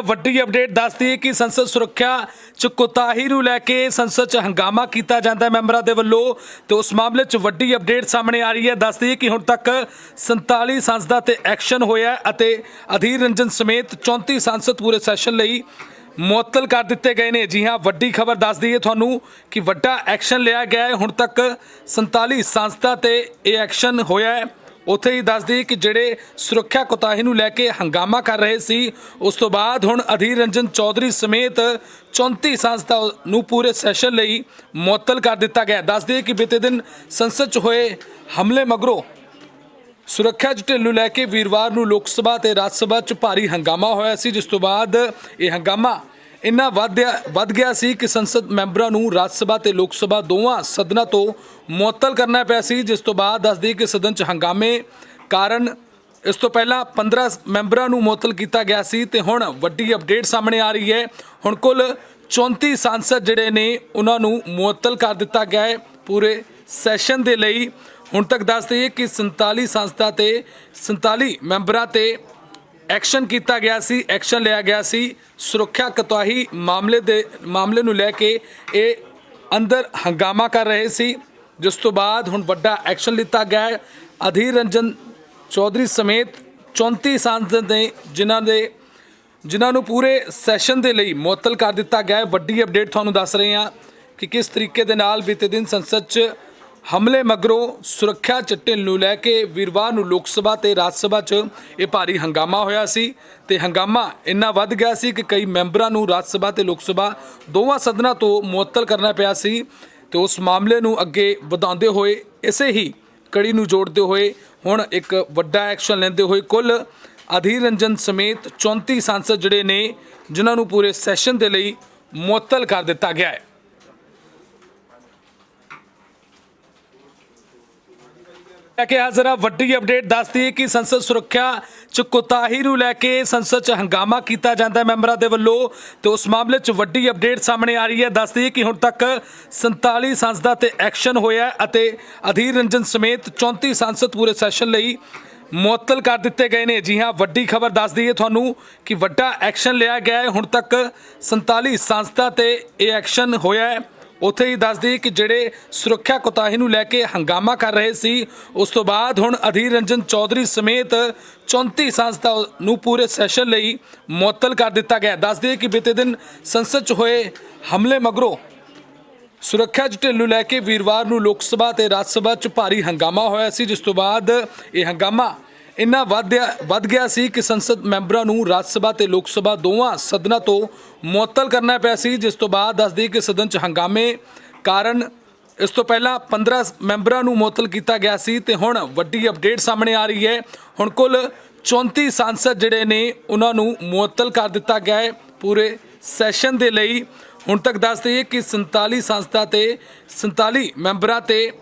ਵੱਡੀ ਅਪਡੇਟ ਦੱਸਦੀ ਹੈ ਕਿ ਸੰਸਦ ਸੁਰੱਖਿਆ ਚ ਕੋਤਾਹੀ ਨੂੰ ਲੈ ਕੇ ਸੰਸਦ ਚ ਹੰਗਾਮਾ ਕੀਤਾ ਜਾਂਦਾ ਹੈ ਮੈਂਬਰਾਂ ਦੇ ਵੱਲੋਂ ਤੇ ਉਸ ਮਾਮਲੇ ਚ ਵੱਡੀ ਅਪਡੇਟ ਸਾਹਮਣੇ ਆ ਰਹੀ ਹੈ। ਦੱਸਦੀ ਹੈ ਕਿ ਹੁਣ ਤੱਕ 47 ਸੰਸਦਾਂ ਤੇ ਐਕਸ਼ਨ ਹੋਇਆ ਅਤੇ ਅਧੀਰ ਰੰਜਨ ਸਮੇਤ 34 ਸੰਸਦ ਪੂਰੇ ਸੈਸ਼ਨ ਲਈ ਮੁਅੱਤਲ ਕਰ ਦਿੱਤੇ ਗਏ ਨੇ। ਜੀ ਹਾਂ, ਵੱਡੀ ਖਬਰ ਦੱਸ ਹੈ ਤੁਹਾਨੂੰ ਕਿ ਵੱਡਾ ਐਕਸ਼ਨ ਲਿਆ ਗਿਆ ਹੈ। ਹੁਣ ਤੱਕ 47 ਸੰਸਦਾਂ ਤੇ ਇਹ ਐਕਸ਼ਨ ਹੋਇਆ ਹੈ। ਉੱਥੇ ਹੀ ਦੱਸਦੀ ਕਿ ਜਿਹੜੇ ਸੁਰੱਖਿਆ ਕੋਤਾਹੀ ਨੂੰ ਲੈ ਕੇ ਹੰਗਾਮਾ ਕਰ ਰਹੇ ਸੀ, ਉਸ ਤੋਂ ਬਾਅਦ ਹੁਣ ਅਧੀਰ ਰੰਜਨ ਚੌਧਰੀ ਸਮੇਤ 34 ਸੰਸਥਾ ਨੂੰ ਪੂਰੇ ਸੈਸ਼ਨ ਲਈ ਮੁਅੱਤਲ ਕਰ ਦਿੱਤਾ ਗਿਆ। ਦੱਸਦੀ ਕਿ ਬੀਤੇ ਦਿਨ ਸੰਸਦ 'ਚ ਹੋਏ ਹਮਲੇ ਮਗਰੋਂ ਸੁਰੱਖਿਆ 'ਚ ਢਿੱਲ ਨੂੰ ਲੈ ਕੇ ਵੀਰਵਾਰ ਨੂੰ ਲੋਕ ਸਭਾ ਤੇ ਰਾਜ ਸਭਾ 'ਚ ਭਾਰੀ ਹੰਗਾਮਾ ਹੋਇਆ ਸੀ, ਜਿਸ ਤੋਂ ਬਾਅਦ ਇਹ ਹੰਗਾਮਾ ਇੰਨਾ ਵਧਿਆ ਵੱਧ ਗਿਆ ਸੀ ਕਿ ਸੰਸਦ ਮੈਂਬਰਾਂ ਨੂੰ ਰਾਜ ਸਭਾ ਤੇ ਲੋਕ ਸਭਾ ਦੋਵਾਂ ਸਦਨਾਂ ਤੋਂ ਮੁਅੱਤਲ ਕਰਨਾ ਪਿਆ ਸੀ, ਜਿਸ ਤੋਂ ਬਾਅਦ ਦੱਸਦੀ ਕਿ ਸਦਨ 'ਚ ਹੰਗਾਮੇ ਕਾਰਨ ਇਸ ਤੋਂ ਪਹਿਲਾਂ 15 ਮੈਂਬਰਾਂ ਨੂੰ ਮੁਅੱਤਲ ਕੀਤਾ ਗਿਆ ਸੀ ਤੇ ਹੁਣ ਵੱਡੀ ਅਪਡੇਟ ਸਾਹਮਣੇ ਆ ਰਹੀ ਹੈ। ਹੁਣ ਕੁੱਲ 34 ਸੰਸਦ ਜਿਹੜੇ ਨੇ, ਉਹਨਾਂ ਨੂੰ ਮੁਅੱਤਲ ਕਰ ਦਿੱਤਾ ਗਿਆ ਹੈ ਪੂਰੇ ਸੈਸ਼ਨ ਦੇ ਲਈ। ਹੁਣ ਤੱਕ ਦੱਸ ਦਈਏ ਕਿ 47 ਸੰਸਦਾਂ ਤੇ 47 ਮੈਂਬਰਾਂ ਤੇ ਐਕਸ਼ਨ ਕੀਤਾ ਗਿਆ ਸੀ, ਐਕਸ਼ਨ ਲਿਆ ਗਿਆ ਸੀ। ਸੁਰੱਖਿਆ ਕਤਵਾਹੀ ਮਾਮਲੇ ਦੇ, ਮਾਮਲੇ ਨੂੰ ਲੈ ਕੇ ਇਹ ਅੰਦਰ ਹੰਗਾਮਾ ਕਰ ਰਹੇ ਸੀ। ਜਿਸ ਤੋਂ ਬਾਅਦ ਹੁਣ ਵੱਡਾ ਐਕਸ਼ਨ ਲਿੱਤਾ ਗਿਆ ਅਧੀਰ ਰੰਜਨ ਚੌਧਰੀ ਸਮੇਤ 34 ਸਾਂਸਦ ਨੇ ਜਿਨ੍ਹਾਂ ਦੇ, ਜਿਨ੍ਹਾਂ ਨੂੰ ਪੂਰੇ ਸੈਸ਼ਨ ਦੇ ਲਈ ਮੁਅੱਤਲ ਕਰ ਦਿੱਤਾ ਗਿਆ ਵੱਡੀ ਅਪਡੇਟ ਤੁਹਾਨੂੰ ਦੱਸ ਰਹੇ ਹਾਂ ਕਿ ਕਿਸ ਤਰੀਕੇ ਦੇ ਨਾਲ ਬੀਤੇ ਦਿਨ ਸੰਸਦ 'ਚ ਹਮਲੇ ਮਗਰੋਂ ਸੁਰੱਖਿਆ ਚਿੱਟੇ ਨੂੰ ਲੈ ਕੇ ਵੀਰਵਾਰ ਨੂੰ ਲੋਕ ਸਭਾ ਤੇ ਰਾਜ ਸਭਾ 'ਚ ਇਹ ਭਾਰੀ ਹੰਗਾਮਾ ਹੋਇਆ ਸੀ ਤੇ ਹੰਗਾਮਾ ਇੰਨਾ ਵੱਧ ਗਿਆ ਸੀ ਕਿ ਕਈ ਮੈਂਬਰਾਂ ਨੂੰ ਰਾਜ ਸਭਾ ਤੇ ਲੋਕ ਸਭਾ ਦੋਵਾਂ ਸਦਨਾਂ ਤੋਂ ਮੁਅੱਤਲ ਕਰਨਾ ਪਿਆ ਸੀ ਤੇ ਉਸ ਮਾਮਲੇ ਨੂੰ ਅੱਗੇ ਵਧਾਉਂਦੇ ਹੋਏ ਇਸੇ ਹੀ ਕੜੀ ਨੂੰ ਜੋੜਦੇ ਹੋਏ ਹੁਣ ਇੱਕ ਵੱਡਾ ਐਕਸ਼ਨ ਲੈਂਦੇ ਹੋਏ ਕੁੱਲ ਅਧੀਰ ਰੰਜਨ ਸਮੇਤ 34 ਸੰਸਦ ਜਿਹੜੇ ਨੇ, ਜਿਨ੍ਹਾਂ ਨੂੰ ਪੂਰੇ ਸੈਸ਼ਨ ਦੇ ਲਈ ਮੁਅੱਤਲ ਕਰ ਦਿੱਤਾ ਗਿਆ ਹੈ। ਲੈ ਕੇ ਜ਼ਰਾ ਵੱਡੀ ਅਪਡੇਟ ਦੱਸਦੀ ਹੈ ਕਿ ਸੰਸਦ ਸੁਰੱਖਿਆ ਚ ਕੋਤਾਹੀ ਨੂੰ ਲੈ ਕੇ ਸੰਸਦ ਚ ਹੰਗਾਮਾ ਕੀਤਾ ਜਾਂਦਾ ਹੈ ਮੈਂਬਰਾਂ ਦੇ ਵੱਲੋਂ ਤੇ ਉਸ ਮਾਮਲੇ ਚ ਵੱਡੀ ਅਪਡੇਟ ਸਾਹਮਣੇ ਆ ਰਹੀ ਹੈ। ਦੱਸਦੀ ਹੈ ਕਿ ਹੁਣ ਤੱਕ 47 ਸੰਸਦਾਂ ਤੇ ਐਕਸ਼ਨ ਹੋਇਆ ਹੈ ਅਤੇ ਅਧੀਰ ਰੰਜਨ ਸਮੇਤ 34 ਸੰਸਦ ਪੂਰੇ ਸੈਸ਼ਨ ਲਈ ਮੁਅੱਤਲ ਕਰ ਦਿੱਤੇ ਗਏ ਨੇ। ਜੀ ਹਾਂ, ਵੱਡੀ ਖਬਰ ਦੱਸ ਹੈ ਤੁਹਾਨੂੰ ਕਿ ਵੱਡਾ ਐਕਸ਼ਨ ਲਿਆ ਗਿਆ ਹੈ। ਹੁਣ ਤੱਕ 47 ਸੰਸਦਾਂ ਤੇ ਇਹ ਐਕਸ਼ਨ ਹੋਇਆ ਹੈ। ਉੱਥੇ ਹੀ ਦੱਸਦੀ ਕਿ ਜਿਹੜੇ ਸੁਰੱਖਿਆ ਕੋਤਾਹੀ ਨੂੰ ਲੈ ਕੇ ਹੰਗਾਮਾ ਕਰ ਰਹੇ ਸੀ, ਉਸ ਤੋਂ ਬਾਅਦ ਹੁਣ ਅਧੀਰ ਰੰਜਨ ਚੌਧਰੀ ਸਮੇਤ 34 ਸੰਸਥਾ ਨੂੰ ਪੂਰੇ ਸੈਸ਼ਨ ਲਈ ਮੁਅੱਤਲ ਕਰ ਦਿੱਤਾ ਗਿਆ। ਦੱਸਦੀ ਕਿ ਬੀਤੇ ਦਿਨ ਸੰਸਦ 'ਚ ਹੋਏ ਹਮਲੇ ਮਗਰੋਂ ਸੁਰੱਖਿਆ 'ਚ ਢਿੱਲ ਨੂੰ ਲੈ ਕੇ ਵੀਰਵਾਰ ਨੂੰ ਲੋਕ ਸਭਾ ਤੇ ਰਾਜ ਸਭਾ 'ਚ ਭਾਰੀ ਹੰਗਾਮਾ ਹੋਇਆ ਸੀ, ਜਿਸ ਤੋਂ ਬਾਅਦ ਇਹ ਹੰਗਾਮਾ ਇੰਨਾ ਵਧਿਆ ਵੱਧ ਗਿਆ ਸੀ ਕਿ ਸੰਸਦ ਮੈਂਬਰਾਂ ਨੂੰ ਰਾਜ ਸਭਾ ਤੇ ਲੋਕ ਸਭਾ ਦੋਵਾਂ ਸਦਨਾਂ ਤੋਂ ਮੁਅੱਤਲ ਕਰਨਾ ਪਿਆ ਸੀ, ਜਿਸ ਤੋਂ ਬਾਅਦ ਦੱਸਦੀ ਕਿ ਸਦਨ 'ਚ ਹੰਗਾਮੇ ਕਾਰਨ ਇਸ ਤੋਂ ਪਹਿਲਾਂ 15 ਮੈਂਬਰਾਂ ਨੂੰ ਮੁਅੱਤਲ ਕੀਤਾ ਗਿਆ ਸੀ ਤੇ ਹੁਣ ਵੱਡੀ ਅਪਡੇਟ ਸਾਹਮਣੇ ਆ ਰਹੀ ਹੈ। ਹੁਣ ਕੁੱਲ 34 ਸੰਸਦ ਜਿਹੜੇ ਨੇ, ਉਹਨਾਂ ਨੂੰ ਮੁਅੱਤਲ ਕਰ ਦਿੱਤਾ ਗਿਆ ਹੈ ਪੂਰੇ ਸੈਸ਼ਨ ਦੇ ਲਈ। ਹੁਣ ਤੱਕ ਦੱਸ ਦਈਏ ਕਿ 47 ਸੰਸਦਾਂ ਤੇ 47 ਮੈਂਬਰਾਂ ਤੇ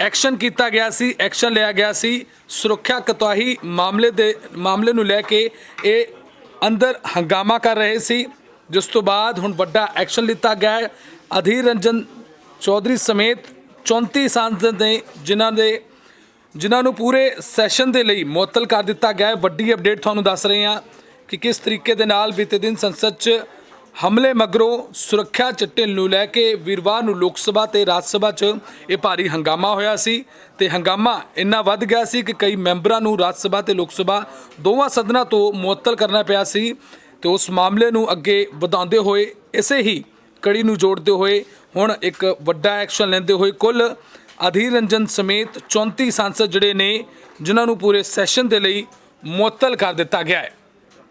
ਐਕਸ਼ਨ ਕੀਤਾ ਗਿਆ ਸੀ, ਐਕਸ਼ਨ ਲਿਆ ਗਿਆ ਸੀ। ਸੁਰੱਖਿਆ ਕਤਵਾਹੀ ਮਾਮਲੇ ਦੇ, ਮਾਮਲੇ ਨੂੰ ਲੈ ਕੇ ਇਹ ਅੰਦਰ ਹੰਗਾਮਾ ਕਰ ਰਹੇ ਸੀ। ਜਿਸ ਤੋਂ ਬਾਅਦ ਹੁਣ ਵੱਡਾ ਐਕਸ਼ਨ ਲਿੱਤਾ ਗਿਆ ਅਧੀਰ ਰੰਜਨ ਚੌਧਰੀ ਸਮੇਤ 34 ਸਾਂਸਦ ਨੇ ਜਿਨ੍ਹਾਂ ਦੇ, ਜਿਨ੍ਹਾਂ ਨੂੰ ਪੂਰੇ ਸੈਸ਼ਨ ਦੇ ਲਈ ਮੁਅੱਤਲ ਕਰ ਦਿੱਤਾ ਗਿਆ ਵੱਡੀ ਅਪਡੇਟ ਤੁਹਾਨੂੰ ਦੱਸ ਰਹੇ ਹਾਂ ਕਿ ਕਿਸ ਤਰੀਕੇ ਦੇ ਨਾਲ ਬੀਤੇ ਦਿਨ ਸੰਸਦ 'ਚ ਹਮਲੇ ਮਗਰੋਂ ਸੁਰੱਖਿਆ ਚਿੱਟੇ ਨੂੰ ਲੈ ਕੇ ਵੀਰਵਾਰ ਨੂੰ ਲੋਕ ਸਭਾ ਤੇ ਰਾਜ ਸਭਾ 'ਚ ਇਹ ਭਾਰੀ ਹੰਗਾਮਾ ਹੋਇਆ ਸੀ ਤੇ ਹੰਗਾਮਾ ਇੰਨਾ ਵੱਧ ਗਿਆ ਸੀ ਕਿ ਕਈ ਮੈਂਬਰਾਂ ਨੂੰ ਰਾਜ ਸਭਾ ਤੇ ਲੋਕ ਸਭਾ ਦੋਵਾਂ ਸਦਨਾਂ ਤੋਂ ਮੁਅੱਤਲ ਕਰਨਾ ਪਿਆ ਸੀ ਤੇ ਉਸ ਮਾਮਲੇ ਨੂੰ ਅੱਗੇ ਵਧਾਉਂਦੇ ਹੋਏ ਇਸੇ ਹੀ ਕੜੀ ਨੂੰ ਜੋੜਦੇ ਹੋਏ ਹੁਣ ਇੱਕ ਵੱਡਾ ਐਕਸ਼ਨ ਲੈਂਦੇ ਹੋਏ ਕੁੱਲ ਅਧੀਰ ਰੰਜਨ ਸਮੇਤ 34 ਸੰਸਦ ਜਿਹੜੇ ਨੇ, ਜਿਨ੍ਹਾਂ ਨੂੰ ਪੂਰੇ ਸੈਸ਼ਨ ਦੇ ਲਈ ਮੁਅੱਤਲ ਕਰ ਦਿੱਤਾ ਗਿਆ ਹੈ।